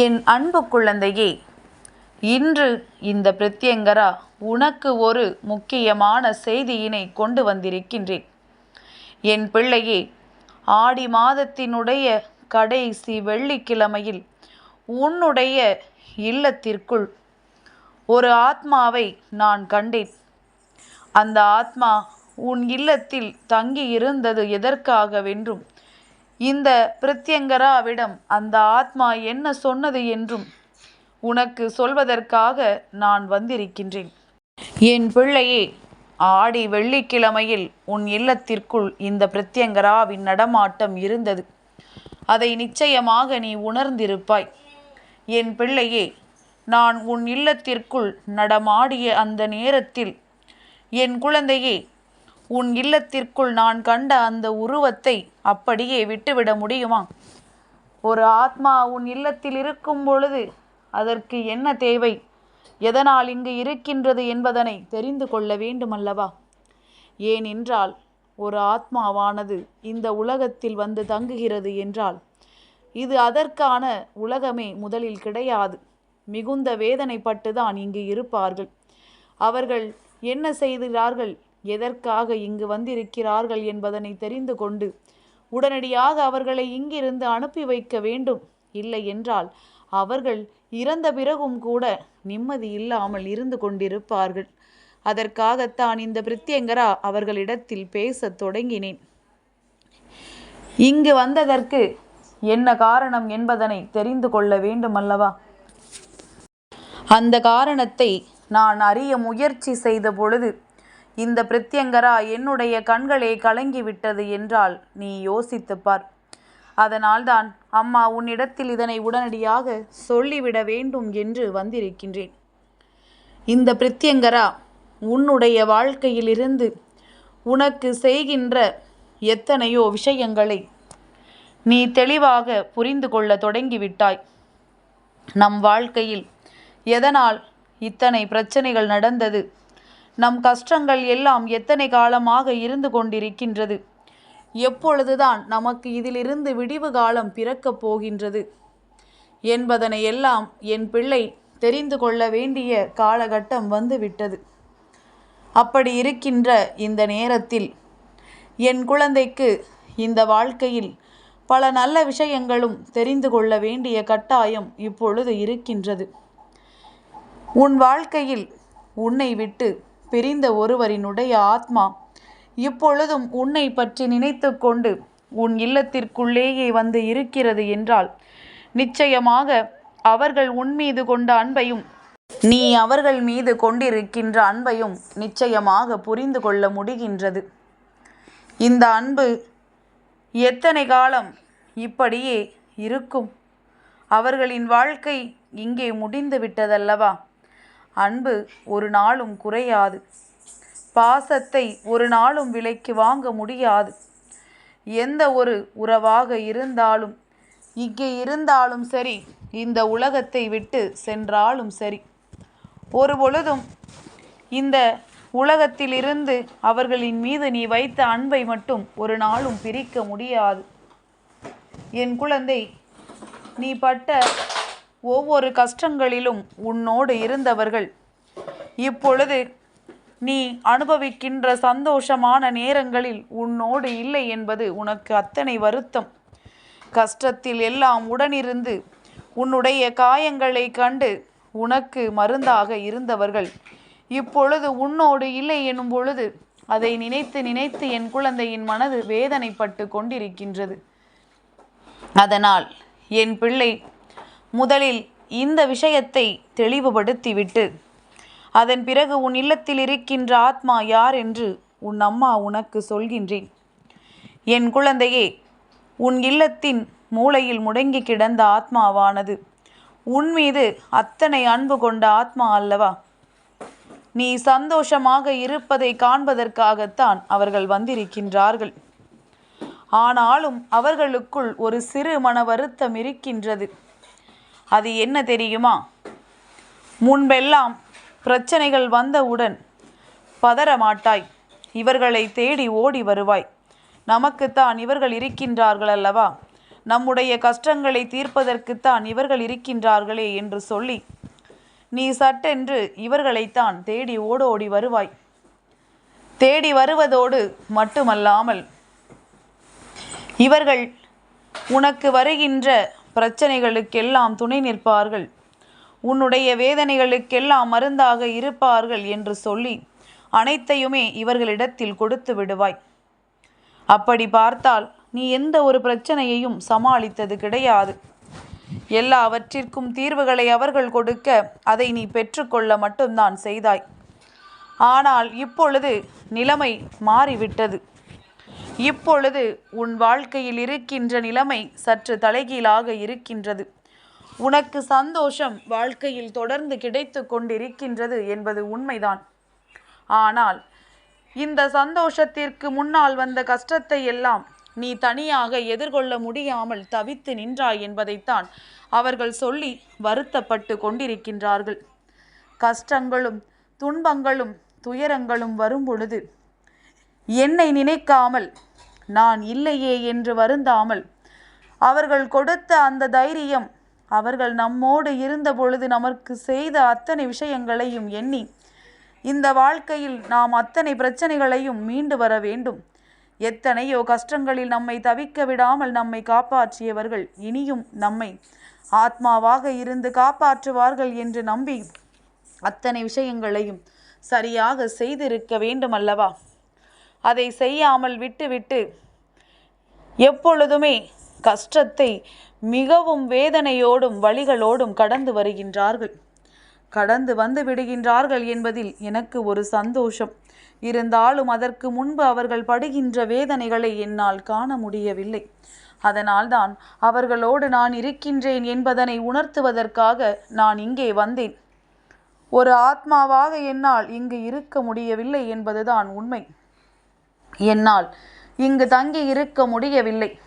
என் அன்பு குழந்தையே இன்று இந்த பிரத்யங்கரா உனக்கு ஒரு முக்கியமான செய்தியினை கொண்டு வந்திருக்கின்றேன். என் பிள்ளையே ஆடி மாதத்தினுடைய கடைசி வெள்ளிக்கிழமையில் உன்னுடைய இல்லத்திற்குள் ஒரு ஆத்மாவை நான் கண்டேன். அந்த ஆத்மா உன் இல்லத்தில் தங்கி இருந்தது எதற்காகவென்றும் இந்த பிரத்யங்கராவிடம் அந்த ஆத்மா என்ன சொன்னது என்றும் உனக்கு சொல்வதற்காக நான் வந்திருக்கின்றேன். என் பிள்ளையே ஆடி வெள்ளிக்கிழமையில் உன் இல்லத்திற்குள் இந்த பிரத்யங்கராவின் நடமாட்டம் இருந்தது. அதை நிச்சயமாக நீ உணர்ந்திருப்பாய். என் பிள்ளையே நான் உன் இல்லத்திற்குள் நடமாடிய அந்த நேரத்தில் என் குழந்தையே உன் இல்லத்திற்குள் நான் கண்ட அந்த உருவத்தை அப்படியே விட்டுவிட முடியுமா? ஒரு ஆத்மா உன் இல்லத்தில் இருக்கும் பொழுது அதற்கு என்ன தேவை? எதனால் இங்கு இருக்கின்றது என்பதனை தெரிந்து கொள்ள வேண்டுமல்லவா? ஏனென்றால் ஒரு ஆத்மாவானது இந்த உலகத்தில் வந்து தங்குகிறது என்றால் இது அதற்கான உலகமே முதலில் கிடையாது. மிகுந்த வேதனைப்பட்டு தான் இங்கு இருப்பார்கள். அவர்கள் என்ன செய்கிறார்கள்? எதற்காக இங்கு வந்திருக்கிறார்கள் என்பதனை தெரிந்து கொண்டு உடனடியாக அவர்களை இங்கிருந்து அனுப்பி வைக்க வேண்டும். இல்லை என்றால் அவர்கள் இறந்த பிறகும் கூட நிம்மதி இல்லாமல் இருந்து கொண்டிருப்பார்கள். அதற்காகத்தான் இந்த பிரித்யங்கரா அவர்களிடத்தில் பேசத் தொடங்கினேன். இங்கு வந்ததற்கு என்ன காரணம் என்பதனை தெரிந்து கொள்ள வேண்டுமல்லவா அந்த காரணத்தை நான் அறிய முயற்சி செய்த பொழுது இந்த பிரத்யங்கரா என்னுடைய கண்களே கலங்கிவிட்டது என்றால் நீ யோசித்துப்பார் அதனால்தான் அம்மா உன்னிடத்தில் இதனை உடனடியாக சொல்லிவிட வேண்டும் என்று வந்திருக்கின்றேன். இந்த பிரத்யங்கரா உன்னுடைய வாழ்க்கையிலிருந்து உனக்கு செய்கின்ற எத்தனையோ விஷயங்களை நீ தெளிவாக புரிந்து கொள்ள தொடங்கிவிட்டாய். நம் வாழ்க்கையில் எதனால் இத்தனை பிரச்சனைகள் நடந்தது? நம் கஷ்டங்கள் எல்லாம் எத்தனை காலமாக இருந்து கொண்டிருக்கின்றது? எப்பொழுதுதான் நமக்கு இதிலிருந்து விடிவு காலம் பிறக்கப் போகின்றது? என்பதனை எல்லாம் என் பிள்ளை தெரிந்து கொள்ள வேண்டிய காலகட்டம் வந்துவிட்டது. அப்படி இருக்கின்ற இந்த நேரத்தில் என் குழந்தைக்கு இந்த வாழ்க்கையில் பல நல்ல விஷயங்களும் தெரிந்து கொள்ள வேண்டிய கட்டாயம் இப்பொழுது இருக்கின்றது. உன் வாழ்க்கையில் உன்னை விட்டு பிரிந்த ஒருவரினுடைய ஆத்மா இப்பொழுதும் உன்னை பற்றி நினைத்து கொண்டு உன் இல்லத்திற்குள்ளேயே வந்து இருக்கிறது என்றால் நிச்சயமாக அவர்கள் உன் மீது கொண்ட அன்பையும் நீ அவர்கள் மீது கொண்டிருக்கின்ற அன்பையும் நிச்சயமாக புரிந்து கொள்ள முடிகின்றது. இந்த அன்பு எத்தனை காலம் இப்படியே இருக்கும்? அவர்களின் வாழ்க்கை இங்கே முடிந்து விட்டதல்லவா? அன்பு ஒரு நாளும் குறையாது. பாசத்தை ஒரு நாளும் விலைக்கு வாங்க முடியாது. எந்த ஒரு உறவாக இருந்தாலும் இங்கே இருந்தாலும் சரி இந்த உலகத்தை விட்டு சென்றாலும் சரி. ஒரு பொழுதும் இந்த உலகத்திலிருந்து அவர்களின் மீது நீ வைத்த அன்பை மட்டும் ஒரு நாளும் பிரிக்க முடியாது. என் குழந்தை நீ பட்ட ஒவ்வொரு கஷ்டங்களிலும் உன்னோடு இருந்தவர்கள். இப்பொழுது நீ அனுபவிக்கின்ற சந்தோஷமான நேரங்களில் உன்னோடு இல்லை என்பது உனக்கு அத்தனை வருத்தம். கஷ்டத்தில் எல்லாம் உடனிருந்து உன்னுடைய காயங்களை கண்டு உனக்கு மருந்தாக இருந்தவர்கள். இப்பொழுது உன்னோடு இல்லை எனும் பொழுது அதை நினைத்து நினைத்து என் குழந்தையின் மனது வேதனைப்பட்டு கொண்டிருக்கின்றது. அதனால் என் பிள்ளை முதலில் இந்த விஷயத்தை தெளிவுபடுத்திவிட்டு அதன் பிறகு உன் இல்லத்தில் இருக்கின்ற ஆத்மா யார் என்று உன் அம்மா உனக்கு சொல்கின்றேன். என் குழந்தையே உன் இல்லத்தின் மூலையில் முடங்கி கிடந்த ஆத்மாவானது உன் மீது அத்தனை அன்பு கொண்ட ஆத்மா அல்லவா? நீ சந்தோஷமாக இருப்பதை காண்பதற்காகத்தான் அவர்கள் வந்திருக்கின்றார்கள். ஆனாலும் அவர்களுக்குள் ஒரு சிறு மன வருத்தம் இருக்கின்றது. அது என்ன தெரியுமா? முன்பெல்லாம் பிரச்சனைகள் வந்தவுடன் பதற மாட்டாய். இவர்களை தேடி ஓடி வருவாய். நமக்குத்தான் இவர்கள் இருக்கின்றார்கள் அல்லவா? நம்முடைய கஷ்டங்களை தீர்ப்பதற்குத்தான் இவர்கள் இருக்கின்றார்களே என்று சொல்லி நீ சட்டென்று இவர்களைத்தான் தேடி ஓடோடி வருவாய். தேடி வருவதோடு மட்டுமல்லாமல் இவர்கள் உனக்கு வருகின்ற பிரச்சனைகளுக்கெல்லாம் துணை நிற்பார்கள். உன்னுடைய வேதனைகளுக்கெல்லாம் மருந்தாக இருப்பார்கள் என்று சொல்லி அனைத்தையுமே இவர்களிடத்தில் கொடுத்து விடுவாய். அப்படி பார்த்தால் நீ எந்த ஒரு பிரச்சனையையும் சமாளித்தது கிடையாது. எல்லாவற்றிற்கும் தீர்வுகளை அவர்கள் கொடுக்க அதை நீ பெற்றுக்கொள்ள மட்டும்தான் செய்தாய். ஆனால் இப்பொழுது நிலைமை மாறிவிட்டது. இப்பொழுது உன் வாழ்க்கையில் இருக்கின்ற நிலைமை சற்று தலைகீழாக இருக்கின்றது. உனக்கு சந்தோஷம் வாழ்க்கையில் தொடர்ந்து கிடைத்து கொண்டிருக்கின்றது என்பது உண்மைதான். ஆனால் இந்த சந்தோஷத்திற்கு முன்னால் வந்த கஷ்டத்தை எல்லாம் நீ தனியாக எதிர்கொள்ள முடியாமல் தவித்து நின்றாய் என்பதைத்தான் அவர்கள் சொல்லி வருத்தப்பட்டு கொண்டிருக்கின்றார்கள். கஷ்டங்களும் துன்பங்களும் துயரங்களும் வரும் பொழுது என்னை நினைக்காமல் நான் இல்லையே என்று வருந்தாமல் அவர்கள் கொடுத்த அந்த தைரியம் அவர்கள் நம்மோடு இருந்த பொழுது நமக்கு செய்த அத்தனை விஷயங்களையும் எண்ணி இந்த வாழ்க்கையில் நாம் அத்தனை பிரச்சனைகளையும் மீண்டு வர வேண்டும். எத்தனையோ கஷ்டங்களில் நம்மை தவிக்க விடாமல் நம்மை காப்பாற்றியவர்கள் இனியும் நம்மை ஆத்மாவாக இருந்து காப்பாற்றுவார்கள் என்று நம்பி அத்தனை விஷயங்களையும் சரியாக செய்திருக்க வேண்டும் அல்லவா அதை செய்யாமல் விட்டுவிட்டு எப்பொழுதுமே கஷ்டத்தை மிகவும் வேதனையோடும் வழிகளோடும் கடந்து வருகின்றார்கள். கடந்து வந்து விடுகின்றார்கள் என்பதில் எனக்கு ஒரு சந்தோஷம். இருந்தாலும் அதற்கு முன்பு அவர்கள் படுகின்ற வேதனைகளை என்னால் காண முடியவில்லை. அதனால்தான் அவர்களோடு நான் இருக்கின்றேன் என்பதனை உணர்த்துவதற்காக நான் இங்கே வந்தேன். ஒரு ஆத்மாவாக என்னால் இங்கு இருக்க முடியவில்லை என்பதுதான் உண்மை. என்னால் இங்கு தங்கி இருக்க முடியவில்லை.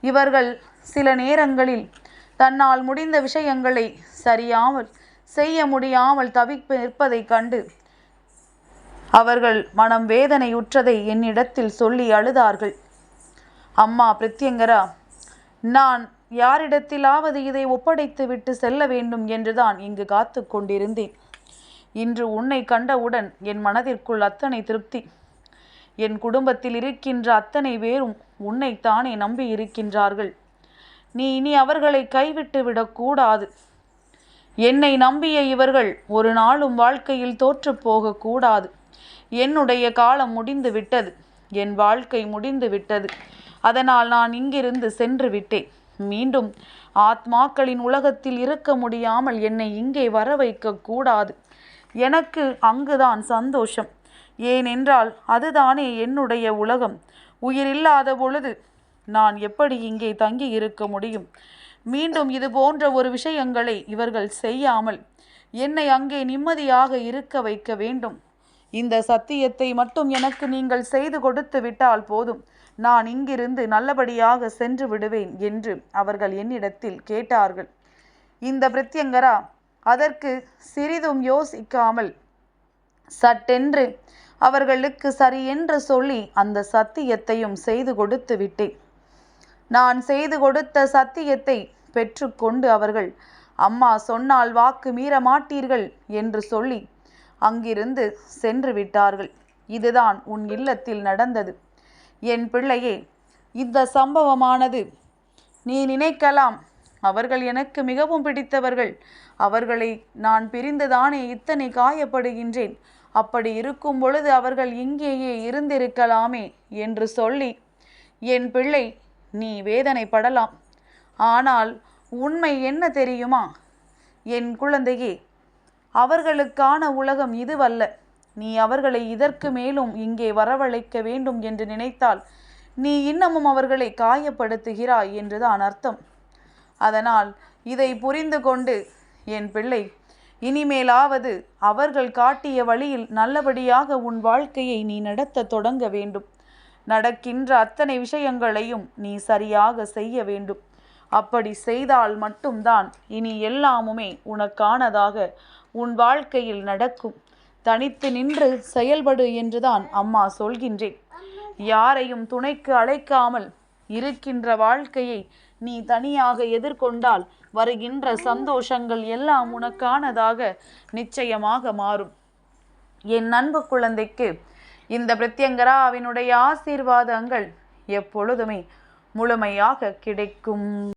இவர்கள் சில நேரங்களில் தன்னால் முடிந்த விஷயங்களை சரியாமல் செய்ய முடியாமல் தவிப்பு நிற்பதைக் கண்டு அவர்கள் மனம் வேதனையுற்றதை என்னிடத்தில் சொல்லி அழுதார்கள். அம்மா பிரத்யங்கரா நான் யாரிடத்திலாவது இதை ஒப்படைத்து விட்டு செல்ல வேண்டும் என்றுதான் இங்கு காத்து கொண்டிருந்தேன். இன்று உன்னை கண்டவுடன் என் மனதிற்குள் அத்தனை திருப்தி. என் குடும்பத்தில் இருக்கின்ற அத்தனை பேரும் உன்னைத்தானே நம்பி இருக்கின்றார்கள். நீ இனி அவர்களை கைவிட்டு விடக்கூடாது என்னை நம்பிய இவர்கள் ஒரு நாளும் வாழ்க்கையில் தோற்று போகக்கூடாது என்னுடைய காலம் முடிந்து விட்டது. என் வாழ்க்கை முடிந்து விட்டது. அதனால் நான் இங்கிருந்து சென்று விட்டேன். மீண்டும் ஆத்மாக்களின் உலகத்தில் இருக்க முடியாமல் என்னை இங்கே வர வைக்க கூடாது. எனக்கு அங்குதான் சந்தோஷம். ஏனென்றால் அதுதானே என்னுடைய உலகம். உயிரில்லாத பொழுது நான் எப்படி இங்கே தங்கி இருக்க முடியும்? மீண்டும் இது போன்ற ஒரு விஷயங்களை இவர்கள் செய்யாமல் என்னை அங்கே நிம்மதியாக இருக்க வைக்க வேண்டும். இந்த சத்தியத்தை மட்டும் எனக்கு நீங்கள் செய்து கொடுத்து விட்டால் போதும். நான் இங்கிருந்து நல்லபடியாக சென்று விடுவேன் என்று அவர்கள் என்னிடத்தில் கேட்டார்கள். இந்த பிரத்யங்கரா அதற்கு சிறிதும் யோசிக்காமல் சட்டென்று அவர்களுக்கு சரியென்று சொல்லி அந்த சத்தியத்தையும் செய்து கொடுத்து விட்டேன். நான் செய்து கொடுத்த சத்தியத்தை பெற்றுக்கொண்டு அவர்கள் அம்மா சொன்னால் வாக்கு மீற மாட்டீர்கள் என்று சொல்லி அங்கிருந்து சென்று விட்டார்கள். இதுதான் உன் இல்லத்தில் நடந்தது. என் பிள்ளையே இந்த சம்பவமானது நீ நினைக்கலாம். அவர்கள் எனக்கு மிகவும் பிடித்தவர்கள். அவர்களை நான் பிரிந்துதானே இத்தனை காயப்படுகின்றேன். அப்படி இருக்கும் பொழுது அவர்கள் இங்கேயே இருந்திருக்கலாமே என்று சொல்லி என் பிள்ளை நீ வேதனைப்படலாம். ஆனால் உண்மை என்ன தெரியுமா? என் குழந்தையே அவர்களுக்கான உலகம் இதுவல்ல. நீ அவர்களை இதற்கு மேலும் இங்கே வரவழைக்க வேண்டும் என்று நினைத்தால் நீ இன்னமும் அவர்களை காயப்படுத்துகிறாய் என்றுதான் அர்த்தம். அதனால் இதை புரிந்து கொண்டு என் பிள்ளை இனிமேலாவது அவர்கள் காட்டிய வழியில் நல்லபடியாக உன் வாழ்க்கையை நீ நடத்த தொடங்க வேண்டும். நடக்கின்ற அத்தனை விஷயங்களையும் நீ சரியாக செய்ய வேண்டும். அப்படி செய்தால் மட்டும்தான் இனி எல்லாமுமே உனக்கானதாக உன் வாழ்க்கையில் நடக்கும். தனித்து நின்று செயல்படு என்றுதான் அம்மா சொல்கின்றேன். யாரையும் துணைக்கு அழைக்காமல் இருக்கின்ற வாழ்க்கையை நீ தனியாக எதிர்கொண்டால் வருகின்ற சந்தோஷங்கள் எல்லாம் உனக்கானதாக நிச்சயமாக மாறும். என் அன்பு குழந்தைக்கு இந்த பிரத்யங்கராவினுடைய ஆசீர்வாதங்கள் எப்பொழுதுமே முழுமையாக கிடைக்கும்.